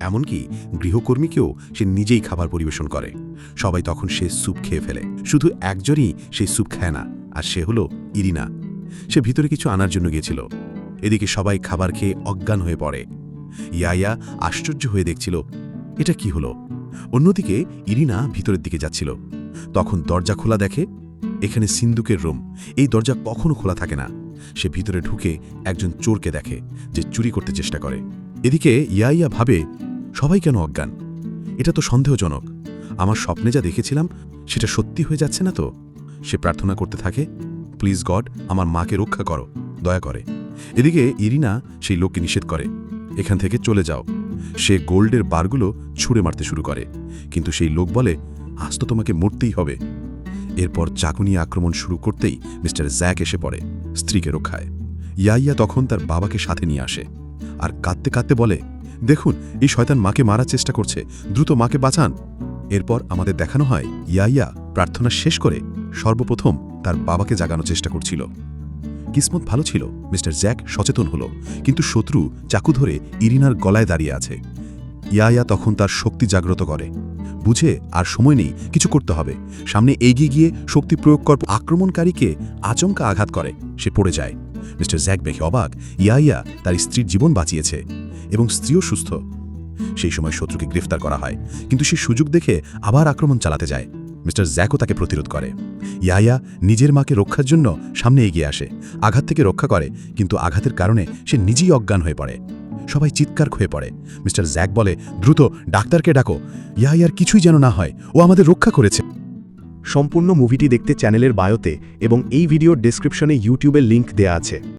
এমনকি গৃহকর্মীকেও সে নিজেই খাবার পরিবেশন করে। সবাই তখন সে স্যুপ খেয়ে ফেলে। শুধু একজনই সেই স্যুপ খায় না, আর সে হলো ইরিনা। সে ভিতরে কিছু আনার জন্য গিয়েছিল। এদিকে সবাই খাবার খেয়ে অজ্ঞান হয়ে পড়ে। ইয়াইয়া আশ্চর্য হয়ে দেখছিল, এটা কি হলো? অন্যদিকে ইরিনা ভিতরের দিকে যাচ্ছিল। তখন দরজা খোলা দেখে, এখানে সিন্দুকের রুম। এই দরজা কখনো খোলা থাকে না। সে ভিতরে ঢুকে একজন চোরকে দেখে, যে চুরি করতে চেষ্টা করে। এদিকে ইয়াইয়া ভাবে সবাই কেন অজ্ঞান? এটা তো সন্দেহজনক। আমার স্বপ্নে যা দেখেছিলাম, সেটা সত্যি হয়ে যাচ্ছে না তো? সে প্রার্থনা করতে থাকে প্লিজ গড আমার মাকে রক্ষা করো, দয়া করে। এদিকে ইরিনা সেই লোককে নিষেধ করে, এখান থেকে চলে যাও। সে গোল্ডের বারগুলো ছুঁড়ে মারতে শুরু করে, কিন্তু সেই লোক বলে, আজ তো তোমাকে মরতেই হবে। এরপর চাকু আক্রমণ শুরু করতেই মিস্টার জ্যাক এসে পড়ে, স্ত্রীকে রক্ষায়। ইয়াইয়া তখন তার বাবাকে সাথে নিয়ে আসে, আর কাঁদতে কাঁদতে বলে দেখুন, এই শয়তান মাকে মারার চেষ্টা করছে। দ্রুত মাকে বাঁচান। এরপর আমাদের দেখানো হয়, ইয়াইয়া প্রার্থনা শেষ করে সর্বপ্রথম তার বাবাকে জাগানোর চেষ্টা করছিল। কিসমত ভালো ছিল, মিস্টার জ্যাক সচেতন হলো, কিন্তু শত্রু চাকু ধরে ইরিনার গলায় দাঁড়িয়ে আছে। ইয়াইয়া তখন তার শক্তি জাগ্রত করে। বুঝে আর সময় নেই, কিছু করতে হবে। সামনে এগিয়ে গিয়ে শক্তি প্রয়োগ কর আক্রমণকারীকে আচমকা আঘাত করে, সে পড়ে যায়। মিস্টার জ্যাক দেখে অবাক, ইয়াইয়া তার স্ত্রীর জীবন বাঁচিয়েছে। এবং স্ত্রীও সুস্থ। সেই সময় শত্রুকে গ্রেফতার করা হয়, কিন্তু সে সুযোগ দেখে আবার আক্রমণ চালাতে যায়। মিস্টার জ্যাকও তাকে প্রতিরোধ করে। ইয়াইয়া নিজের মাকে রক্ষার জন্য সামনে এগিয়ে আসে, আঘাত থেকে রক্ষা করে, কিন্তু আঘাতের কারণে সে নিজেই অজ্ঞান হয়ে পড়ে। সবাই চিৎকার হয়ে পড়ে। মিস্টার জ্যাক বলে, দ্রুত, ডাক্তারকে ডাকো। ইয়াইয়ার কিছুই যেন না হয়, ও আমাদের রক্ষা করেছে। সম্পূর্ণ মুভিটি দেখতে চ্যানেলের বায়োতে এবং এই ভিডিওর ডেসক্রিপশনে ইউটিউবের লিংক দেয়া আছে।